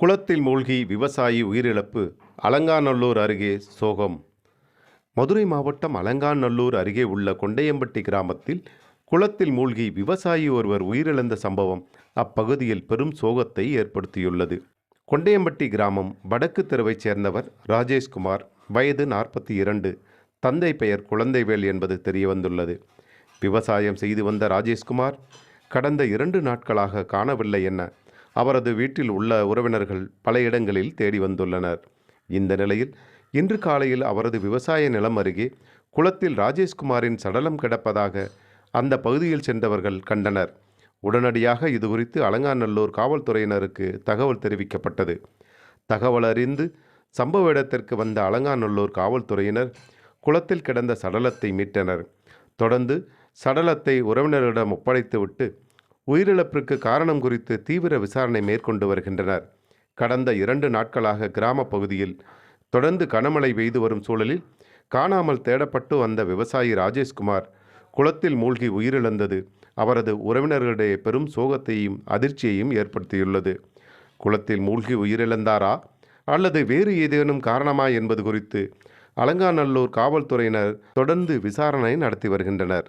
குளத்தில் மூழ்கி விவசாயி உயிரிழப்பு அலங்காநல்லூர் அருகே சோகம். மதுரை மாவட்டம் அலங்காநல்லூர் அருகே உள்ள கொண்டையம்பட்டி கிராமத்தில் குளத்தில் மூழ்கி விவசாயி ஒருவர் உயிரிழந்த சம்பவம் அப்பகுதியில் பெரும் சோகத்தை ஏற்படுத்தியுள்ளது. கொண்டையம்பட்டி கிராமம் வடக்கு தெருவைச் சேர்ந்தவர் ராஜேஷ்குமார் வயது நாற்பத்தி இரண்டு. தந்தை பெயர் குழந்தைவேல் என்பது தெரியவந்துள்ளது. விவசாயம் செய்து வந்த ராஜேஷ்குமார் கடந்த இரண்டு நாட்களாக காணவில்லை என அவரது வீட்டில் உள்ள உறவினர்கள் பல இடங்களில் தேடி வந்துள்ளனர். இந்த நிலையில் இன்று காலையில் அவரது விவசாய நிலம் அருகே குளத்தில் ராஜேஷ்குமாரின் சடலம் கிடப்பதாக அந்த பகுதியில் சென்றவர்கள் கண்டனர். உடனடியாக இதுகுறித்து அலங்காநல்லூர் காவல்துறையினருக்கு தகவல் தெரிவிக்கப்பட்டது. தகவல் அறிந்து சம்பவ இடத்திற்கு வந்த அலங்காநல்லூர் காவல்துறையினர் குளத்தில் கிடந்த சடலத்தை மீட்டனர். தொடர்ந்து சடலத்தை உறவினரிடம் ஒப்படைத்துவிட்டு உயிரிழப்பிற்கு காரணம் குறித்து தீவிர விசாரணை மேற்கொண்டு வருகின்றனர். கடந்த இரண்டு நாட்களாக கிராம பகுதியில் தொடர்ந்து கனமழை பெய்து வரும் சூழலில் காணாமல் தேடப்பட்டு வந்த விவசாயி ராஜேஷ்குமார் குளத்தில் மூழ்கி உயிரிழந்தது. அவரது உறவினர்களிடையே பெரும் சோகத்தையும் அதிர்ச்சியையும் ஏற்படுத்தியுள்ளது. குளத்தில் மூழ்கி உயிரிழந்தாரா? அல்லது வேறு ஏதேனும் காரணமா என்பது குறித்து அலங்காநல்லூர் காவல்துறையினர் தொடர்ந்து விசாரணை நடத்தி வருகின்றனர்.